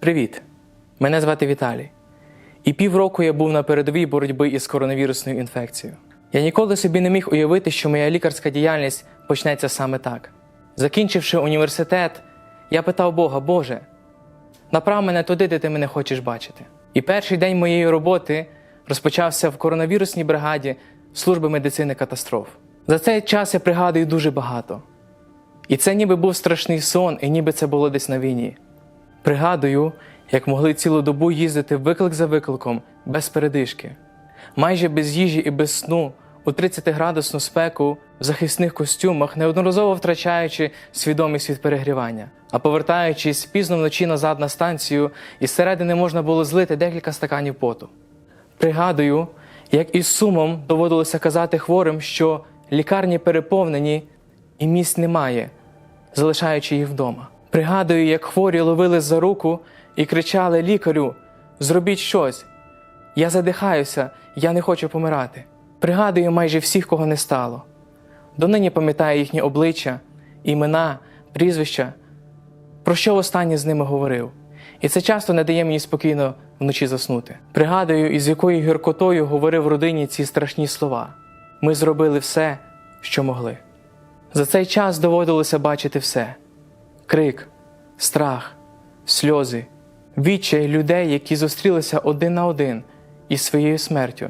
Привіт! Мене звати Віталій. І півроку я був на передовій боротьби із коронавірусною інфекцією. Я ніколи собі не міг уявити, що моя лікарська діяльність почнеться саме так. Закінчивши університет, я питав Бога, Боже, направ мене туди, де ти мене хочеш бачити. І перший день моєї роботи розпочався в коронавірусній бригаді служби медицини катастроф. За цей час я пригадую дуже багато. І це ніби був страшний сон, і ніби це було десь на війні. Пригадую, як могли цілу добу їздити виклик за викликом без передишки, майже без їжі і без сну, у 30-градусну спеку, в захисних костюмах, неодноразово втрачаючи свідомість від перегрівання, а повертаючись пізно вночі назад на станцію, із середини можна було злити декілька стаканів поту. Пригадую, як із сумом доводилося казати хворим, що лікарні переповнені і місць немає, залишаючи їх вдома. Пригадую, як хворі ловили за руку і кричали лікарю: Зробіть щось. Я задихаюся, я не хочу помирати. Пригадую майже всіх, кого не стало. Донині пам'ятаю їхні обличчя, імена, прізвища, про що востаннє з ними говорив. І це часто не дає мені спокійно вночі заснути. Пригадую, із якою гіркотою говорив родині ці страшні слова. Ми зробили все, що могли. За цей час доводилося бачити все: крик, страх, сльози, відчай людей, які зустрілися один на один із своєю смертю,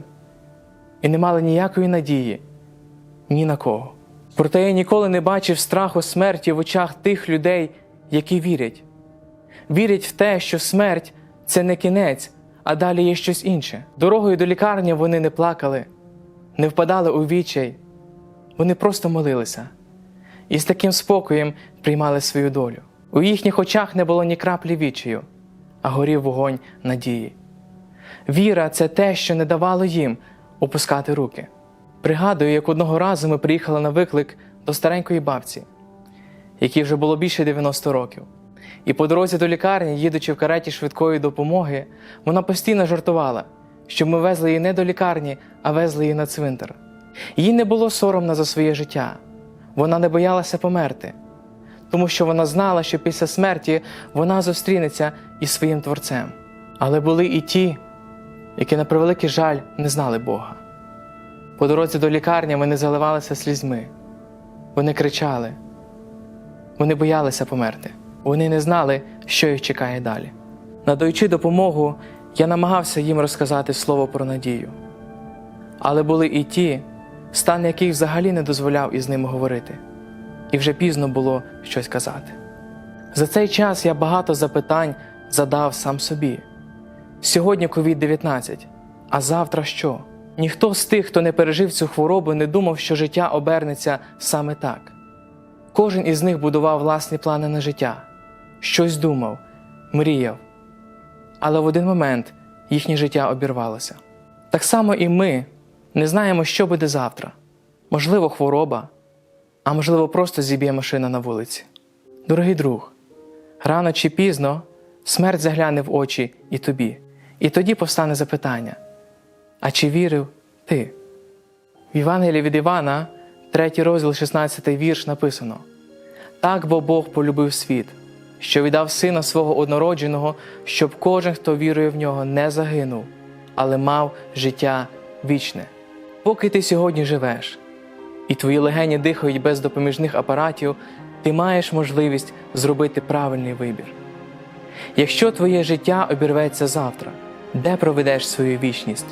і не мали ніякої надії ні на кого. Проте я ніколи не бачив страху смерті в очах тих людей, які вірять. Вірять в те, що смерть це не кінець, а далі є щось інше. Дорогою до лікарні вони не плакали, не впадали у відчай, вони просто молилися і з таким спокоєм приймали свою долю. У їхніх очах не було ні краплі відчаю, а горів вогонь надії. Віра це те, що не давало їм опускати руки. Пригадую, як одного разу ми приїхали на виклик до старенької бабці, якій вже було більше 90 років. І по дорозі до лікарні, їдучи в кареті швидкої допомоги, вона постійно жартувала, що ми везли її не до лікарні, а везли її на цвинтар. Їй не було соромно за своє життя, вона не боялася померти, тому що вона знала, що після смерті вона зустрінеться із своїм творцем. Але були і ті, які, на превеликий жаль, не знали Бога. По дорозі до лікарні вони заливалися слізьми, вони кричали, вони боялися померти. Вони не знали, що їх чекає далі. Надаючи допомогу, я намагався їм розказати слово про надію. Але були і ті, стан яких взагалі не дозволяв із ними говорити, і вже пізно було щось казати. За цей час я багато запитань задав сам собі. Сьогодні COVID-19, а завтра що? Ніхто з тих, хто не пережив цю хворобу, не думав, що життя обернеться саме так. Кожен із них будував власні плани на життя, щось думав, мріяв. Але в один момент їхнє життя обірвалося. Так само і ми не знаємо, що буде завтра. Можливо, хвороба, а можливо, просто зіб'є машина на вулиці. Дорогий друг, рано чи пізно смерть загляне в очі і тобі, і тоді повстане запитання: а чи вірив ти? В Євангелії від Івана, 3 розділ, 16 вірш написано: Так бо Бог полюбив світ, що віддав Сина свого однородженого, щоб кожен, хто вірує в нього, не загинув, але мав життя вічне. Поки ти сьогодні живеш, і твої легені дихають без допоміжних апаратів, ти маєш можливість зробити правильний вибір. Якщо твоє життя обірветься завтра, де проведеш свою вічність?